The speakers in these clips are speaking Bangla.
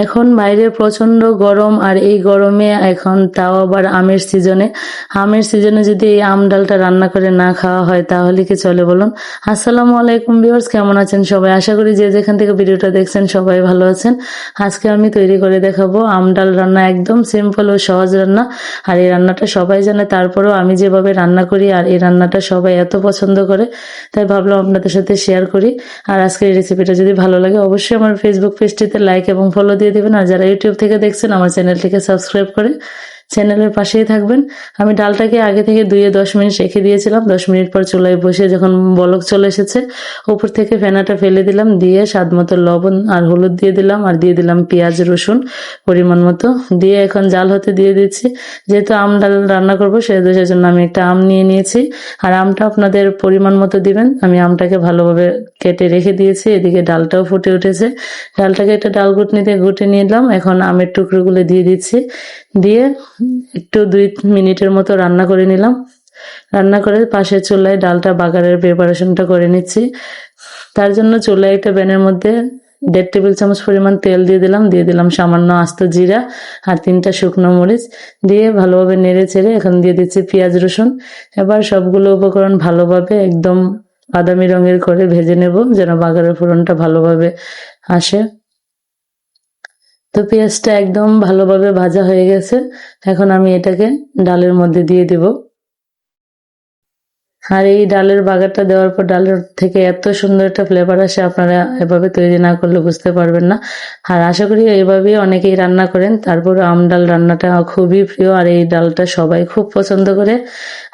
এখন বাইরে প্রচণ্ড গরম আর এই গরমে এখন তাও আবার আমের সিজনে। আমের সিজনে যদি এই আম ডালটা রান্না করে না খাওয়া হয় তাহলে কি চলে বলুন? আসসালামু আলাইকুম ভিউয়ার্স, কেমন আছেন সবাই? আশা করি যে যেখান থেকে ভিডিওটা দেখছেন সবাই ভালো আছেন। আজকে আমি তৈরি করে দেখাবো আম ডাল রান্না, একদম সিম্পল ও সহজ রান্না। আর এই রান্নাটা সবাই জানে, তারপরেও আমি যেভাবে রান্না করি আর এই রান্নাটা সবাই এত পছন্দ করে, তাই ভাবলাম আপনাদের সাথে শেয়ার করি। আর আজকের এই রেসিপিটা যদি ভালো লাগে, অবশ্যই আমার ফেসবুক পেজটিতে লাইক এবং ফলো দিয়ে দেবেন। আর যারা ইউটিউব থেকে দেখছেন আমার চ্যানেলটিকে সাবস্ক্রাইব করে চ্যানেলের পাশেই থাকবেন। আমি ডালটাকে আগে থেকে দুইয়ে দশ মিনিট রেখে দিয়েছিলাম। দশ মিনিট পর চুলায় বসে যখন বলক চলে এসেছে উপর থেকে ফেনাটা ফেলে দিলাম, দিয়ে স্বাদ মতো লবণ আর হলুদ দিয়ে দিলাম আর দিয়ে দিলাম পেঁয়াজ, রসুন পরিমাণ মতো। দিয়ে এখন জাল হতে দিয়ে দিচ্ছি। যেহেতু আম ডাল রান্না করব, সেহেতু সেজন্য আমি একটা আম নিয়ে নিয়েছি। আর আমটা আপনাদের পরিমাণ মতো দিবেন। আমি আমটাকে ভালোভাবে কেটে রেখে দিয়েছি। এদিকে ডালটাও ফুটে উঠেছে। ডালটাকে একটা ডাল ঘুটনিতে ঘুটে নিলাম। এখন আমের টুকরোগুলো দিয়ে দিচ্ছি। দিয়ে একটু দুই মিনিটের মতো রান্না করে নিলাম। রান্না করে পাশের চুলায় ডালটা বাগারের প্রিপারেশনটা করে নিচ্ছি। তার জন্য চুলায় একটা ব্যানের মধ্যে দেড় টেবিল চামচ পরিমাণ তেল দিয়ে দিলাম। দিয়ে দিলাম সামান্য আস্ত জিরা আর তিনটা শুকনো মরিচ। দিয়ে ভালোভাবে নেড়ে ছেড়ে এখন দিয়ে দিচ্ছি পেঁয়াজ, রসুন। এবার সবগুলো উপকরণ ভালোভাবে একদম বাদামি রঙের করে ভেজে নেব যেন বাগারের ফোড়নটা ভালোভাবে আসে। তো পেঁয়াজটা একদম ভালোভাবে ভাজা হয়ে গেছে। এখন আমি এটাকে ডালের মধ্যে দিয়ে দেব। আর এই ডালের বাগারটা দেওয়ার পর ডালের থেকে এত সুন্দর একটা ফ্লেভার আসে, আপনারা এভাবে তৈরি না করলে বুঝতে পারবেন না। আর আশা করি এইভাবেই অনেকেই রান্না করেন। তারপর আম ডাল রান্নাটা খুবই প্রিয়, আর এই ডালটা সবাই খুব পছন্দ করে।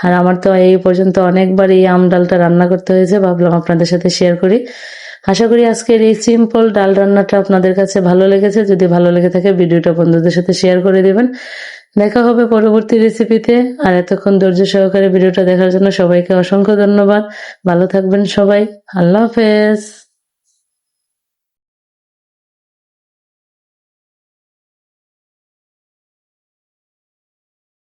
আর আমার তো এই পর্যন্ত অনেকবার এই আম ডালটা রান্না করতে হয়েছে, ভাবলাম আপনাদের সাথে শেয়ার করি। আশা করি আজকের এই সিম্পল ডাল রান্নাটা আপনাদের কাছে ভালো লেগেছে। যদি ভালো লেগে থাকে, ভিডিওটা বন্ধুদের সাথে শেয়ার করে দেবেন। দেখা হবে পরবর্তী রেসিপিতে আর এতক্ষণ ধৈর্য সহকারে ভিডিওটা দেখার জন্য সবাইকে অসংখ্য ধন্যবাদ। ভালো থাকবেন সবাই। আল্লাহ হাফেজ।